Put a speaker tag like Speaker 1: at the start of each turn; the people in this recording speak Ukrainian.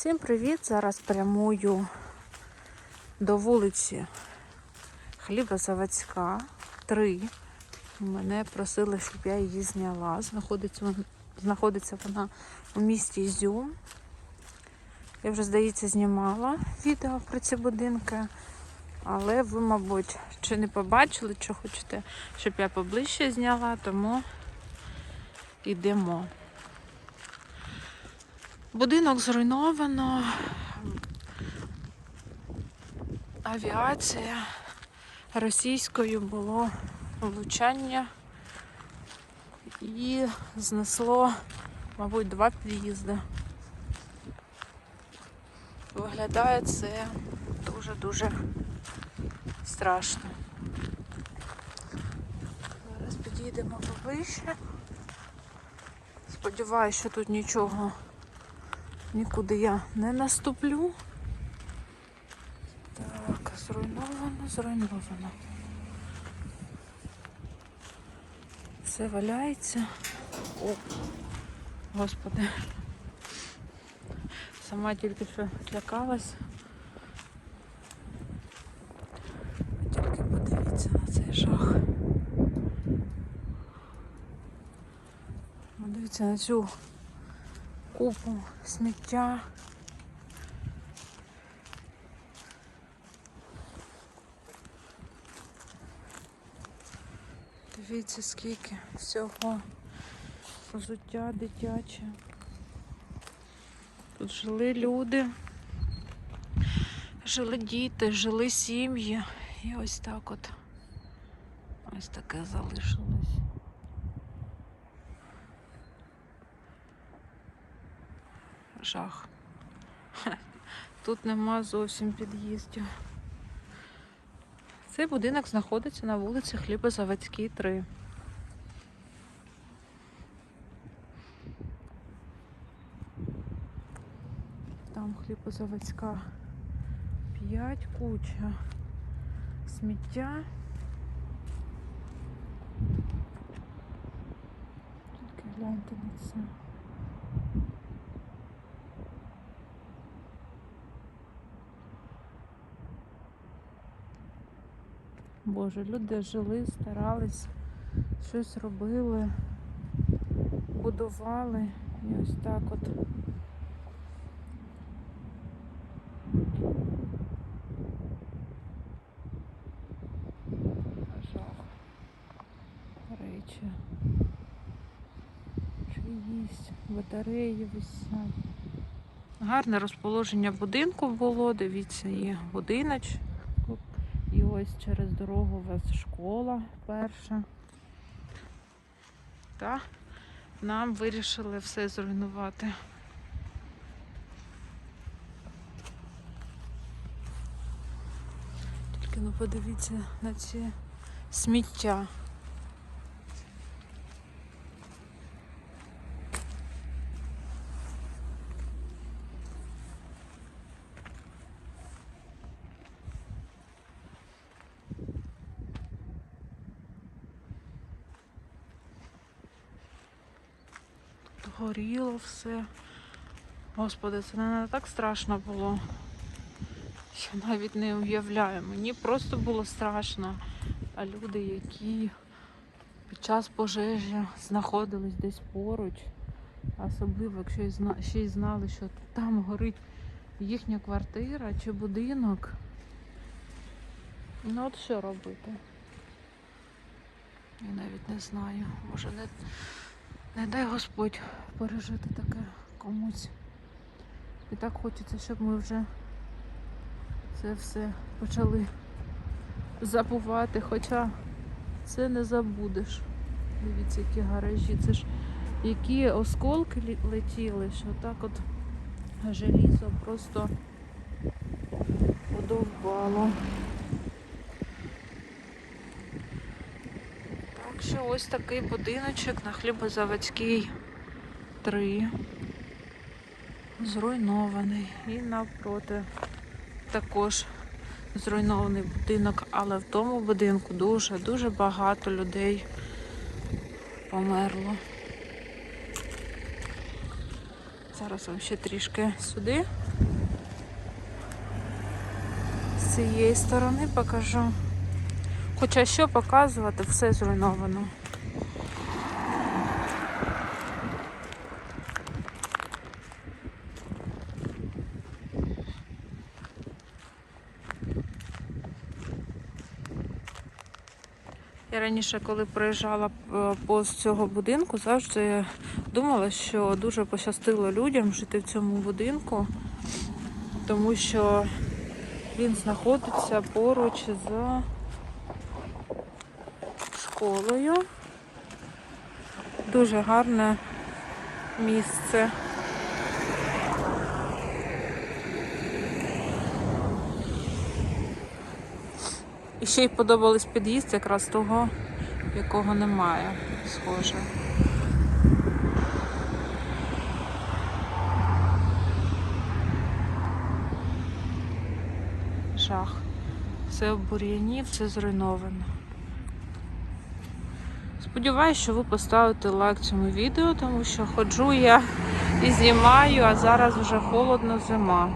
Speaker 1: Всім привіт! Зараз прямую до вулиці Хлібозаводська 3. Мене просили, щоб я її зняла. Знаходиться, знаходиться вона у місті Ізюм. Я вже, здається, знімала відео про ці будинки, але ви, мабуть, чи не побачили, чи хочете, щоб я поближче зняла, тому йдемо. Будинок зруйновано. Авіація російською було влучання і знесло, мабуть, два під'їзди. Виглядає це дуже-дуже страшно. Зараз підійдемо поближче. Сподіваюся, що тут нічого Нікуди я не наступлю. Так, зруйновано, зруйновано. Все валяється. О, господи. Сама тільки що злякалась. Тільки подивіться на цей жах. Подивіться на цю купу сміття. Дивіться, скільки всього взуття дитяче. Тут жили люди, жили діти, жили сім'ї. І ось так от ось таке залишилось. Жах. Тут нема зовсім під'їздів. Цей будинок знаходиться на вулиці Хлібозаводській, 3. Там Хлібозаводська 5, куча сміття. Тільки гляньте на це. Боже, люди жили, старались, щось робили, будували і ось так от. Жах. Речі. Чиїсь, батареї висять. Гарне розположення будинку було, дивіться, є будиночок. Ось через дорогу у вас школа перша. Та нам вирішили все зруйнувати. Тільки ну подивіться на ці сміття. Горіло все. Господи, це не так страшно було. Я навіть не уявляю. Мені просто було страшно. А люди, які під час пожежі знаходились десь поруч, особливо, якщо ще й знали, що там горить їхня квартира чи будинок. Ну от що робити? Я навіть не знаю. Може не, не дай Господь пережити таке комусь. І так хочеться, щоб ми вже це все почали забувати, хоча це не забудеш. Дивіться, які гаражі. Це ж які осколки летіли, що так от желізо просто подовбало. Так ось такий будиночок на Хлібозаводській 3. Зруйнований. І навпроти також зруйнований будинок, але в тому будинку дуже-дуже багато людей померло. Зараз вам ще трішки сюди. З цієї сторони покажу. Хоча що показувати, все зруйновано. Я раніше, коли проїжджала е, повз цього будинку, завжди думала, що дуже пощастило людям жити в цьому будинку, тому що він знаходиться поруч з школою. Дуже гарне місце. І ще й подобались під'їзд якраз того, якого немає, схоже. Жах. Все в бур'яні, все зруйновано. Сподіваюсь, що ви поставите лайк цьому відео, тому що ходжу я і знімаю, а зараз вже холодно зима.